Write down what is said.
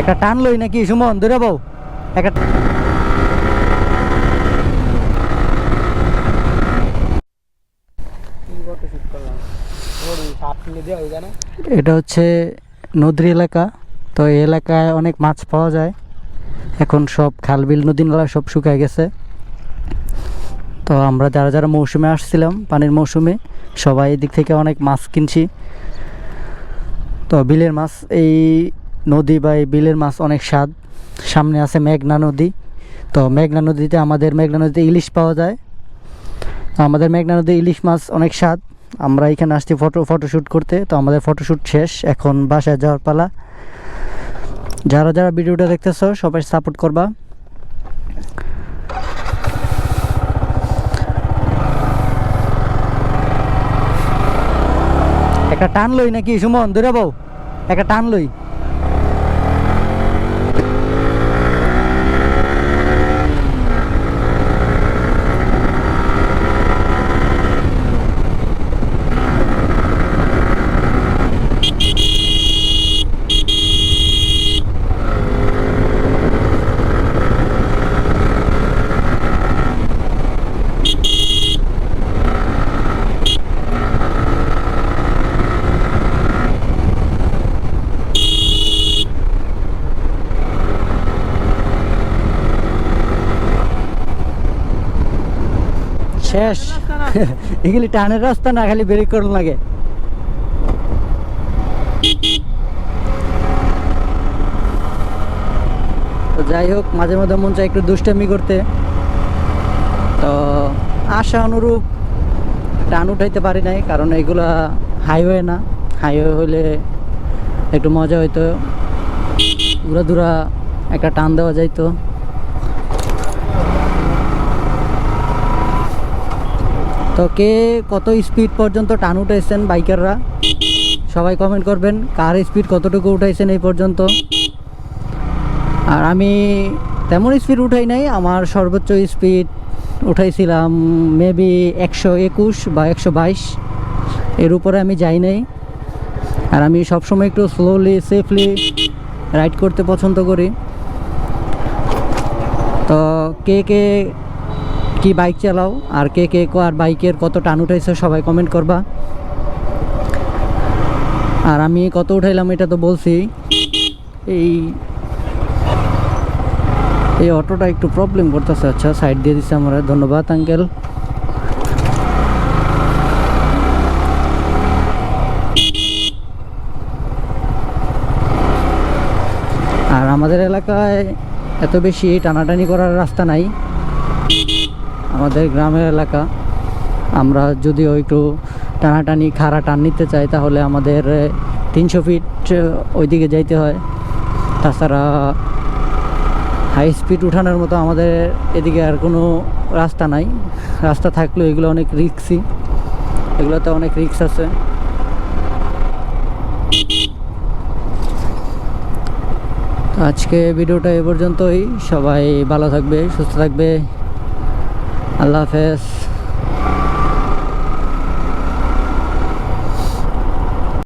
একটা টান লই নাকি, সুমন? ধরে বউ একটা এটা হচ্ছে নদী এলাকা। তো এই এলাকায় অনেক মাছ পাওয়া যায়। এখন সব খাল বিল নদী নালা সব শুকায় গেছে। তো আমরা যারা যারা মৌসুমে আসছিলাম, পানির মৌসুমে, সবাই এদিক থেকে অনেক মাছ কিনছি। তো বিলের মাছ এই নদী বা এই বিলের মাছ অনেক স্বাদ। সামনে আছে মেঘনা নদী। তো মেঘনা নদীতে আমাদের, মেঘনা নদীতে ইলিশ পাওয়া যায়। আমাদের মেঘনা নদী ইলিশ মাছ অনেক স্বাদ। আমরা এখানে আসছি ফটো, ফটোশ্যুট করতে। তো আমাদের ফটোশ্যুট শেষ। এখন বাসায় যাওয়ার পালা। যারা যারা ভিডিওটা দেখতেছো, সবাই সাপোর্ট করবা। একটা টান লই নাকি, সুমন? দূরে বউ একটা টান লই। শেষ। এগুলি টানের রাস্তা না, খালি বেরিক করুন লাগে। তো যাই হোক, মাঝে মাঝে মন চায় একটু দুষ্টামি করতে। তো আশা অনুরূপ টান উঠাইতে পারি নাই, কারণ এগুলা হাইওয়ে না। হাইওয়ে হলে একটু মজা হইতো। দূরা দূরা একটা টান দেওয়া যাইতো। তো কে কত স্পিড পর্যন্ত টান উঠাইছেন বাইকাররা সবাই কমেন্ট করবেন, কার স্পিড কতটুকু উঠাইছেন এই পর্যন্ত। আর আমি তেমন স্পিড উঠাই নাই, আমার সর্বোচ্চ স্পিড উঠাইছিলাম মেবি একশো একুশ বা একশো বাইশ। এর উপরে আমি যাই নাই। আর আমি সবসময় একটু স্লোলি সেফলি রাইড করতে পছন্দ করি। তো কে কে কি বাইক চালাও আর কে কে আর বাইকের কত টান উঠাইছে সবাই কমেন্ট করবা। আর আমি কত উঠাইলাম এটা তো বলছি। এই এই অটোটা একটু প্রবলেম করতেছে। আচ্ছা সাইড দিয়ে দিচ্ছে আমরা। ধন্যবাদ আঙ্কেল আর আমাদের এলাকায় এত বেশি টানাটানি করার রাস্তা নাই। আমাদের গ্রামের এলাকা। আমরা যদিও একটু টানাটানি খাড়া টান নিতে চাই, তাহলে আমাদের তিনশো ফিট ওইদিকে যাইতে হয়। তাছাড়া হাই স্পিড উঠানোর মতো আমাদের এদিকে আর কোনো রাস্তা নাই। রাস্তা থাকলেও এগুলো অনেক রিক্সি। এগুলোতে অনেক রিক্স আছে। আজকে ভিডিওটা এ পর্যন্তই। সবাই ভালো থাকবে, সুস্থ থাকবে। আল্লাহ হাফেজ।